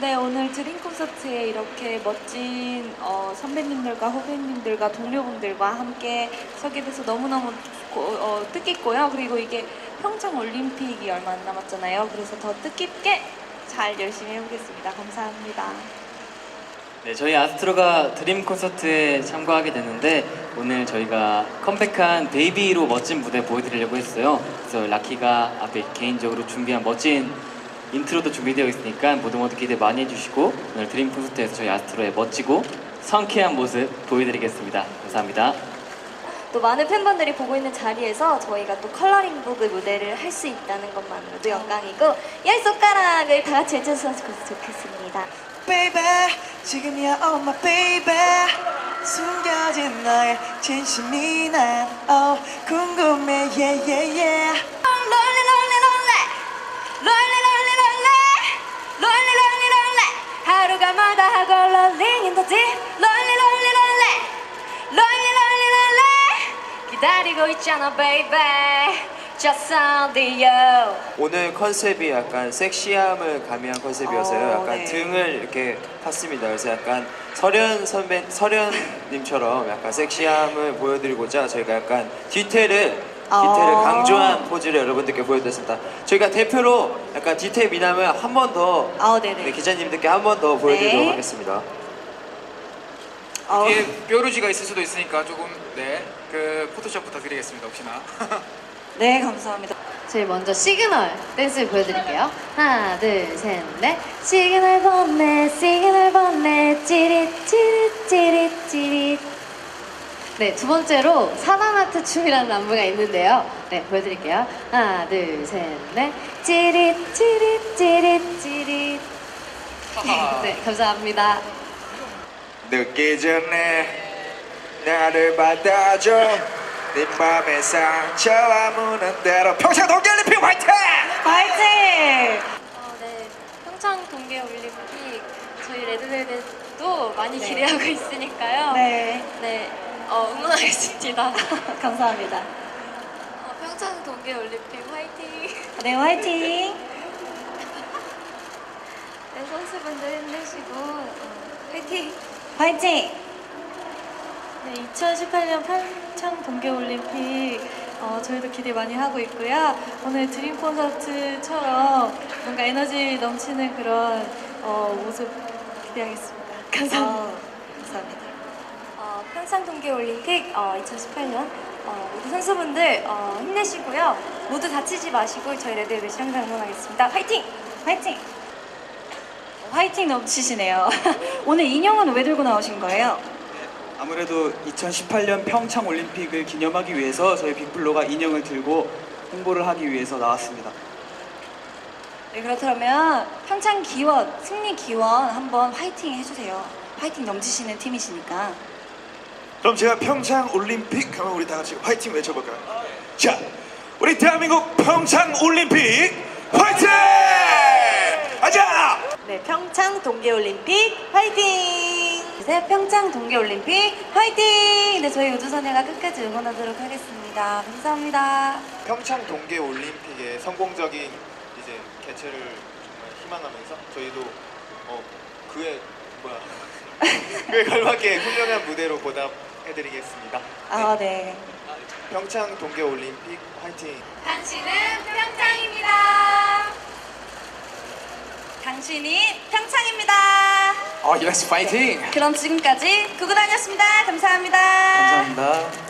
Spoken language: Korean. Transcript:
네, 오늘 드림 콘서트에 이렇게 멋진 어, 선배님들과 후배님들과 동료분들과 함께 서게 돼서 너무너무 고- 어, 뜻깊고요. 그리고 이게 평창 올림픽이 얼마 안 남았잖아요. 그래서 더 뜻깊게 잘 열심히 해보겠습니다. 감사합니다. 네, 저희 아스트로가 드림 콘서트에 참가하게 됐는데 오늘 저희가 컴백한 베이비로 멋진 무대 보여드리려고 했어요. 그래서 라키가 앞에 개인적으로 준비한 멋진 인트로도 준비되어 있으니까 모두 모두 기대 많이 해주시고 오늘 드림 콘서트에서 저희 아스트로의 멋지고 성쾌한 모습 보여드리겠습니다. 감사합니다. 또 많은 팬분들이 보고 있는 자리에서 저희가 또 컬러링북 무대를 할 수 있다는 것만으로도 영광이고 열 손가락을 다 같이 해주셨으면 좋겠습니다. baby 지금이야 oh my baby 숨겨진 너의 진심이 난 oh, 궁금해 yeah yeah yeah 하고 롤링 in the deep 롤리 롤리 롤리 롤리 롤리 롤리 기다리고 있잖아 baby just on the you 오늘 컨셉이 약간 섹시함을 가미한 컨셉이어서요. 어, 약간 네. 등을 이렇게 팠습니다. 그래서 약간 설현 선배, 설현님처럼 약간 섹시함을 보여드리고자 저희가 약간 디테일을 디테일을 어. 강조한 포즈를 여러분들께 보여드렸습니다. 저희가 대표로 약간 디테일 미남을 한 번더 아. 네, 기자님들께 한 번 더 보여드리도록 네. 하겠습니다. 어, 뒤에 뾰루지가 있을 수도 있으니까 조금 네 그 포토샵 부탁드리겠습니다 혹시나 네, 감사합니다. 저희 먼저 시그널 댄스 보여드릴게요. 하나, 둘, 셋, 넷. 시그널 번네, 시그널 번네, 찌릿, 찌릿, 찌릿, 찌릿. 네, 두 번째로 사나나트 춤이라는 안무가 있는데요. 네, 보여드릴게요. 하나, 둘, 셋, 넷. 찌릿, 찌릿, 찌릿, 찌릿. 네, 감사합니다. 늦기 전에 나를 받아줘 네 맘의 상처와 무는 대로 평생 동계올림픽 화이팅! 파이팅! 어, 네. 평창 동계 올림픽 저희 레드벨벳도 많이 기대하고 있으니까요. 네, 네, 어, 응원하겠습니다. 감사합니다. 어, 평창 동계올림픽 화이팅! 네, 화이팅! 네, 선수분들 힘내시고 어, 화이팅! 화이팅! 네, 2018년 평창 동계올림픽 어, 저희도 기대 많이 하고 있고요. 오늘 드림 콘서트처럼 뭔가 에너지 넘치는 그런 어, 모습 기대하겠습니다. 감사합니다. 감사합니다. 어, 평창 동계올림픽 어, 2018년 어, 모두 선수분들 어, 힘내시고요. 모두 다치지 마시고 저희 레드벨벳이 항상 응원하겠습니다. 화이팅! 화이팅! 화이팅 넘치시네요. 오늘 인형은 왜 들고 나오신 거예요? 아무래도 2018년 평창 올림픽을 기념하기 위해서 저희 빅블로가 인형을 들고 홍보를 하기 위해서 나왔습니다. 네, 그렇다면 평창 기원, 승리 기원 한번 화이팅 해주세요. 화이팅 넘치시는 팀이시니까. 그럼 제가 평창 올림픽 그러면 우리 다 같이 화이팅 외쳐볼까요? 자, 우리 대한민국 평창 올림픽 화이팅! 가자! 네, 평창 동계올림픽 화이팅! 네, 평창 동계올림픽 화이팅! 네, 저희 우주소녀가 끝까지 응원하도록 하겠습니다. 감사합니다. 평창 동계 올림픽의 성공적인 이제 개최를 정말 희망하면서 저희도 어 그에 뭐야 그에 걸맞게 훌륭한 무대로 보답 해드리겠습니다. 아, 네. 평창 동계 올림픽 화이팅! 당신은 평창입니다. 당신이 평창입니다. 어 예스 파이팅 그럼 지금까지 구구단이었습니다. 감사합니다. 감사합니다.